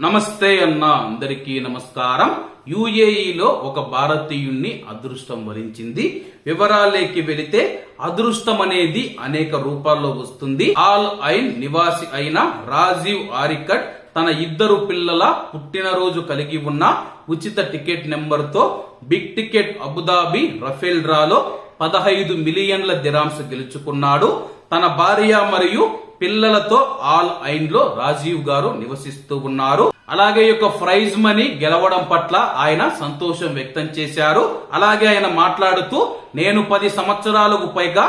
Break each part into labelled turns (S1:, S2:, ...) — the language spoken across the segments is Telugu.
S1: నమస్తే అన్న అందరికీ నమస్కారం. యుఏఈలో ఒక భారతీయుణ్ణి అదృష్టం వరించింది. వివరాలేకి వెళితే అదృష్టం అనేది అనేక రూపాల్లో వస్తుంది. ఆల్ ఐన్ నివాసి అయిన రాజీవ్ ఆరికట్ తన ఇద్దరు పిల్లల పుట్టినరోజు కలిగి ఉన్న ఉచిత టికెట్ నెంబర్తో బిగ్ టికెట్ అబుదాబి రఫేల్ డ్రాలో పదహైదు మిలియన్ల దిరాంశ గెలుచుకున్నాడు. తన భార్య మరియు పిల్లలతో ఆల్ ఐన్లో రాజీవ్ గారు నివసిస్తూ ఉన్నారు. అలాగే యొక్క ప్రైజ్ మనీ గెలవడం పట్ల ఆయన సంతోషం వ్యక్తం చేశారు. అలాగే ఆయన మాట్లాడుతూ నేను పది సంవత్సరాలకు పైగా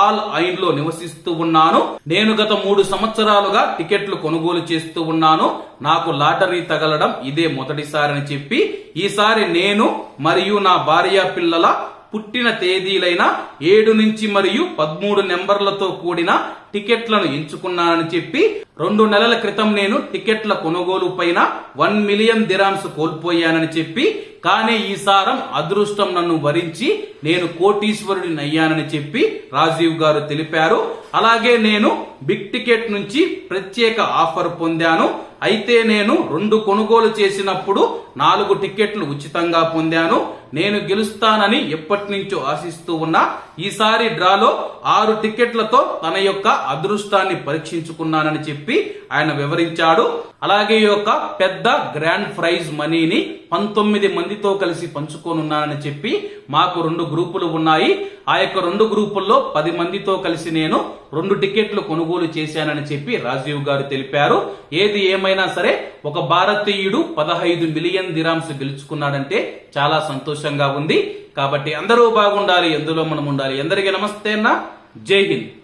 S1: ఆల్ ఐన్లో నివసిస్తూ ఉన్నాను. నేను గత మూడు సంవత్సరాలుగా టికెట్లు కొనుగోలు చేస్తూ ఉన్నాను. నాకు లాటరీ తగలడం ఇదే మొదటిసారని చెప్పి ఈసారి నేను మరియు నా భార్య పిల్లల పుట్టిన తేదీలైన ఏడు నుంచి మరియు పదమూడు నెంబర్లతో కూడిన టికెట్లను ఎంచుకున్నానని చెప్పి రెండు నెలల క్రితం నేను టికెట్ల కొనుగోలు పైన వన్ మిలియన్ దిరామ్స్ కోల్పోయానని చెప్పి కానీ ఈసారం అదృష్టం నన్ను వరించి నేను కోటీశ్వరుడిని అయ్యానని చెప్పి రాజీవ్ గారు తెలిపారు. అలాగే నేను బిగ్ టికెట్ నుంచి ప్రత్యేక ఆఫర్ పొందాను. అయితే నేను రెండు కొనుగోలు చేసినప్పుడు నాలుగు టికెట్లు ఉచితంగా పొందాను. నేను గెలుస్తానని ఎప్పటి నుంచో ఆశిస్తూ ఉన్నా. ఈసారి డ్రాలో ఆరు టికెట్లతో తన యొక్క అదృష్టాన్ని పరీక్షించుకున్నానని చెప్పి ఆయన వివరించాడు. అలాగే ఈ యొక్క పెద్ద గ్రాండ్ ప్రైజ్ మనీని పంతొమ్మిది మందితో కలిసి పంచుకోనున్నానని చెప్పి మాకు రెండు గ్రూపులు ఉన్నాయి. ఆ యొక్క రెండు గ్రూపుల్లో పది మందితో కలిసి నేను రెండు టికెట్లు కొనుగోలు చేశానని చెప్పి రాజీవ్ గారు తెలిపారు. ఏది ఏమైనా సరే ఒక భారతీయుడు పదహైదు మిలియన్ దిరామ్స్ గెలుచుకున్నాడంటే చాలా సంతోషంగా ఉంది. కాబట్టి అందరూ బాగుండాలి ఎందులో మనం ఉండాలి. అందరికీ నమస్తే అన్న. జై హింద్.